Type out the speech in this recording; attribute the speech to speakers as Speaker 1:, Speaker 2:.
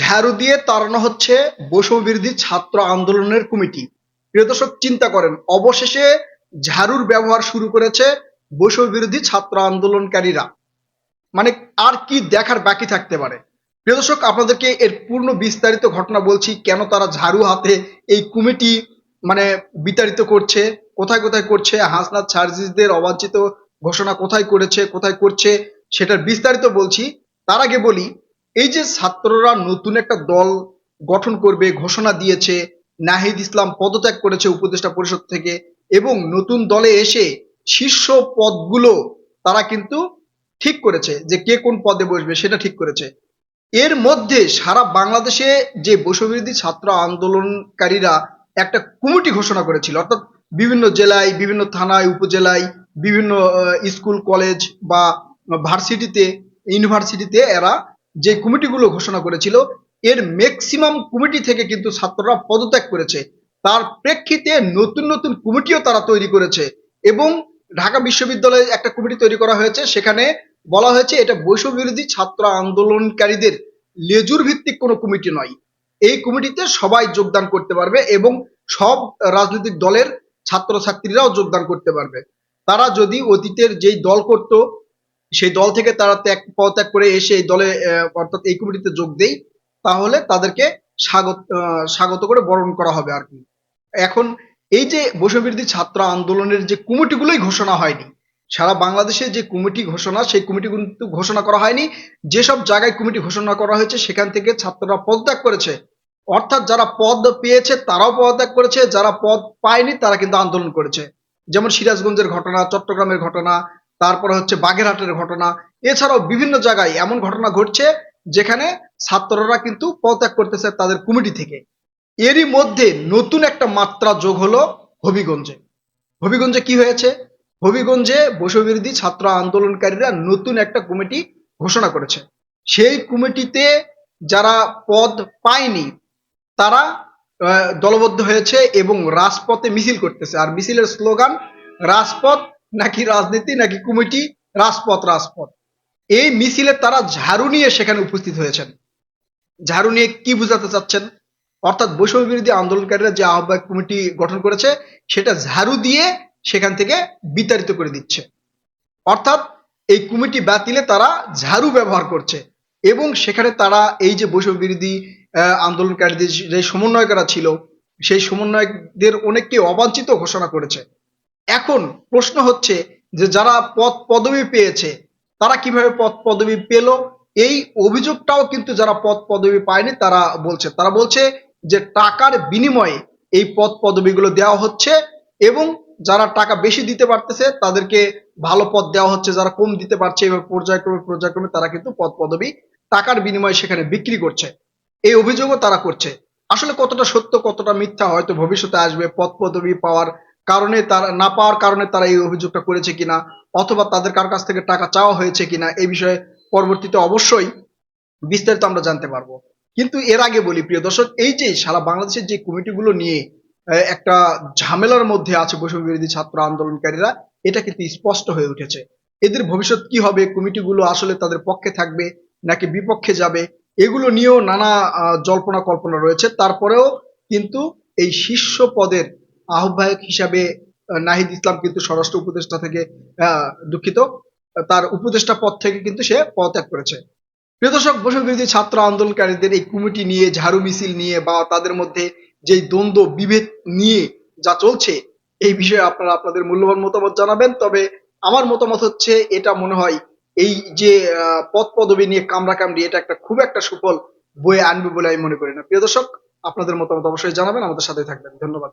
Speaker 1: ঝাড়ু দিয়ে তাড়ানো হচ্ছে বৈষম্য বিরোধী ছাত্র আন্দোলনের কমিটি। প্রিয় দর্শক, চিন্তা করেন, অবশেষে ঝাড়ুর ব্যবহার শুরু করেছে বৈষম্য বিরোধী ছাত্র আন্দোলনকারীরা। মানে আর কি দেখার বাকি থাকতে পারে। প্রিয় দর্শক, আপনাদেরকে এর পূর্ণ বিস্তারিত ঘটনা বলছি, কেন তারা ঝাড়ু হাতে এই কমিটি মানে বিতাড়িত করছে, কোথায় কোথায় করছে, হাসনাত সার্জিসদের অবাঞ্ছিত ঘোষণা কোথায় করেছে, কোথায় করছে, সেটার বিস্তারিত বলছি। তার আগে বলি, এই যে ছাত্ররা নতুন একটা দল গঠন করবে, ঘোষণা দিয়েছে, নাহিদ ইসলাম পদত্যাগ করেছে উপদেষ্টা পরিষদ থেকে এবং নতুন দলে এসে শীর্ষ পদগুলো তারা কিন্তু ঠিক করেছে যে কে কোন পদে বসবে সেটা ঠিক করেছে। এর মধ্যে সারা বাংলাদেশে যে বৈষম্যবিরোধী ছাত্র আন্দোলনকারীরা একটা কমিটি ঘোষণা করেছিল, অর্থাৎ বিভিন্ন জেলায়, বিভিন্ন থানায়, উপজেলায়, বিভিন্ন স্কুল, কলেজ বা ভার্সিটিতে ইউনিভার্সিটিতে এরা যে কমিটিগুলো ঘোষণা করেছিল, এর ম্যাক্সিমাম কমিটি থেকে কিন্তু ছাত্ররা পদত্যাগ করেছে। তার প্রেক্ষিতে নতুন নতুন কমিটিও তারা তৈরি করেছে এবং ঢাকা বিশ্ববিদ্যালয়ে একটা কমিটি তৈরি করা হয়েছে। সেখানে বলা হয়েছে, এটা বৈষম্য বিরোধী ছাত্র আন্দোলনকারীদের লেজুর ভিত্তিক কোনো কমিটি নয়। এই কমিটিতে সবাই যোগদান করতে পারবে এবং সব রাজনৈতিক দলের ছাত্রছাত্রীরাও যোগদান করতে পারবে। তারা যদি অতীতের যেই দল করত সেই দল থেকে তারা ত্যাগ, পদত্যাগ করে এসে এই দলে অর্থাৎ এই কমিটিতে যোগ দেয় তাহলে তাদেরকে স্বাগত স্বাগত করে বরণ করা হবে আর কি। এখন এই যে বৈষম্যবিরোধী ছাত্র আন্দোলনের যে কমিটিগুলোই ঘোষণা হয়নি, সারা বাংলাদেশে যে কমিটি ঘোষণা, সেই কমিটি কিন্তু ঘোষণা করা হয়নি। যেসব জায়গায় কমিটি ঘোষণা করা হয়েছে, সেখান থেকে ছাত্ররা পদত্যাগ করেছে। অর্থাৎ যারা পদ পেয়েছে, তারাও পদত্যাগ করেছে, যারা পদ পায়নি, তারা কিন্তু আন্দোলন করেছে। যেমন সিরাজগঞ্জের ঘটনা, চট্টগ্রামের ঘটনা তারপরে হচ্ছে বাগেরহাটের ঘটনা। এছাড়াও বিভিন্ন জায়গায় এমন ঘটনা ঘটছে, যেখানে ছাত্ররা কিন্তু পদত্যাগ করতেছে তাদের কমিটি থেকে। এরই মধ্যে নতুন একটা মাত্রা যোগ হলো হবিগঞ্জে। হবিগঞ্জে কি হয়েছে? হবিগঞ্জে বৈষম্যবিরোধী ছাত্র আন্দোলনকারীরা নতুন একটা কমিটি ঘোষণা করেছে। সেই কমিটিতে যারা পদ পায়নি, তারা দলবদ্ধ হয়েছে এবং রাজপথে মিছিল করতেছে। আর মিছিলের স্লোগান, রাজপথ নাকি রাজনীতি, নাকি কমিটি? রাজপথ রাজপথ। এই মিছিলে তারা ঝাড়ু নিয়ে সেখানে উপস্থিত হয়েছেন। ঝাড়ু নিয়ে কি বোঝাতে চাচ্ছেন? অর্থাৎ বৈষম্য বিরোধী আন্দোলনকারীরা যে আহ্বায়ক কমিটি গঠন করেছে, সেটা ঝাড়ু দিয়ে সেখান থেকে বিতাড়িত করে দিচ্ছে। অর্থাৎ এই কমিটি বাতিলে তারা ঝাড়ু ব্যবহার করছে এবং সেখানে তারা এই যে বৈষম্য বিরোধী আন্দোলনকারীদের যে সমন্বয়কারা ছিল, সেই সমন্বয়কদের অনেককে অবাঞ্ছিত ঘোষণা করেছে। এখন প্রশ্ন হচ্ছে যে যারা পদ পদবি পেয়েছে, তারা কীভাবে পদ পদবি পেল? এই অভিযোগটাও কিন্তু যারা পদ পদবি পায়নি, তারা বলছে। তারা বলছে যে টাকার বিনিময়ে এই পদ পদবিগুলো দেওয়া হচ্ছে এবং যারা টাকা বেশি দিতে পারতেছে, তাদেরকে ভালো পদ দেওয়া হচ্ছে। যারা কম দিতে পারছে, এবার পর্যায়ক্রমে পর্যায়ক্রমে তারা কিন্তু পদ পদবি টাকার বিনিময়ে সেখানে বিক্রি করছে। এই অভিযোগও তারা করছে। আসলে কতটা সত্য, কতটা মিথ্যা হয়তো ভবিষ্যতে আসবে, পদ পদবি পাওয়ার কারণে তারা না পাওয়ার কারণে তারা এই অভিযোগটা করেছে কিনা, অথবা তাদের কার কাছ থেকে টাকা চাওয়া হয়েছে কিনা এই বিষয়ে পরবর্তীতে অবশ্যই বিস্তারিত আমরা জানতে পারব। কিন্তু এর আগে বলি, প্রিয় দর্শক, এই যে সারা বাংলাদেশের যে কমিটিগুলো নিয়ে একটা ঝামেলার মধ্যে আছে বৈষম্য বিরোধী ছাত্র আন্দোলনকারীরা, এটা কিন্তু স্পষ্ট হয়ে উঠেছে। এদের ভবিষ্যৎ কি হবে, কমিটিগুলো আসলে তাদের পক্ষে থাকবে নাকি বিপক্ষে যাবে, এগুলো নিয়েও নানা জল্পনা কল্পনা রয়েছে। তারপরেও কিন্তু এই শীর্ষ পদের আহ্বায়ক হিসাবে নাহিদ ইসলাম কিন্তু স্বরাষ্ট্র উপদেষ্টা থেকে দুঃখিত। তার উপদেষ্টা পদ থেকে কিন্তু সে পদত্যাগ করেছে। প্রিয় দর্শক বৈষম্য বিরোধী ছাত্র আন্দোলনকারীদের এই কমিটি নিয়ে, ঝাড়ু মিছিল নিয়ে বা তাদের মধ্যে যে দ্বন্দ্ব, বিভেদ নিয়ে যা চলছে, এই বিষয়ে আপনারা আপনাদের মূল্যবান মতামত জানাবেন। তবে আমার মতামত হচ্ছে, এটা মনে হয় এই যে পদ পদবি নিয়ে কামড়া কামড়ি এটা একটা খুব একটা সুফল বয়ে আনবে বলে আমি মনে করি না। প্রিয় দর্শক, আপনাদের মতামত অবশ্যই জানাবেন। আমাদের সাথে থাকবেন। ধন্যবাদ।